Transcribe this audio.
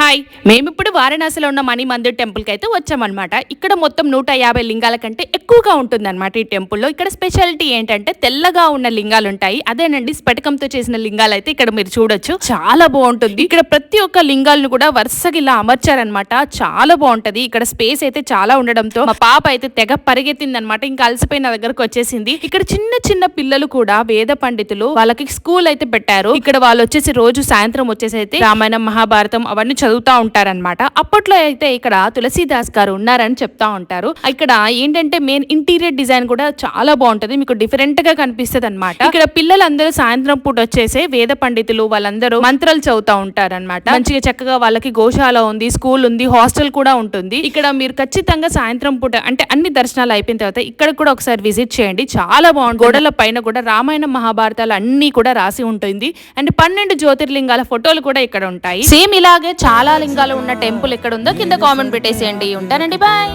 Hi మేమిప్పుడు వారణాసిలో ఉన్న మణి మందిర్ టెంపుల్కి అయితే వచ్చామన్నమాట. ఇక్కడ మొత్తం నూట యాభై లింగాల కంటే ఎక్కువగా ఉంటుందన్నమాట ఈ టెంపుల్లో. ఇక్కడ స్పెషాలిటీ ఏంటంటే తెల్లగా ఉన్న లింగాలు ఉంటాయి అదేనండి స్ఫటికంతో చేసిన లింగాలు అయితే ఇక్కడ మీరు చూడొచ్చు. చాలా బాగుంటుంది. ఇక్కడ ప్రతి ఒక్క లింగాలను కూడా వరుసగా ఇలా అమర్చారనమాట చాలా బాగుంటది. ఇక్కడ స్పేస్ అయితే చాలా ఉండడంతో మా పాప అయితే తెగ పరిగెత్తింది అనమాట ఇంకా అలసిపోయిన దగ్గరకు వచ్చేసింది. ఇక్కడ చిన్న చిన్న పిల్లలు కూడా వేద పండితులు వాళ్ళకి స్కూల్ అయితే పెట్టారు. ఇక్కడ వాళ్ళు వచ్చేసి రోజు సాయంత్రం వచ్చేసి అయితే రామాయణం మహాభారతం అవన్నీ చదువుతా ఉంటారన్నమాట. అప్పట్లో అయితే ఇక్కడ తులసీదాస్ గారు ఉన్నారని చెప్తా ఉంటారు. ఇక్కడ ఏంటంటే మెయిన్ ఇంటీరియర్ డిజైన్ కూడా చాలా బాగుంటది. మీకు డిఫరెంట్గా కనిపిస్తుంది అనమాట ఇక్కడ పిల్లలందరూ సాయంత్రం పూట వచ్చేసి వేద పండితులు వాళ్ళందరూ మంత్రాలు చదువుతా ఉంటారన్నమాట. మంచిగా చక్కగా వాళ్ళకి గోశాల ఉంది స్కూల్ ఉంది హాస్టల్ కూడా ఉంటుంది. ఇక్కడ మీరు ఖచ్చితంగా సాయంత్రం పూట అంటే అన్ని దర్శనాలు అయిపోయిన తర్వాత ఇక్కడ కూడా ఒకసారి విజిట్ చేయండి. చాలా బాగుంటుంది. గోడల పైన కూడా రామాయణ మహాభారతాలు అన్ని కూడా రాసి ఉంటుంది. అండ్ పన్నెండు జ్యోతిర్లింగాల ఫోటోలు కూడా ఇక్కడ ఉంటాయి. సేమ్ ఇలాగే చాలా లింగాలు ఉన్న టెంపుల్ ఎక్కడ ఉందో కింద కామెంట్ పెట్టేసేయండి. ఉంటానండి బాయ్.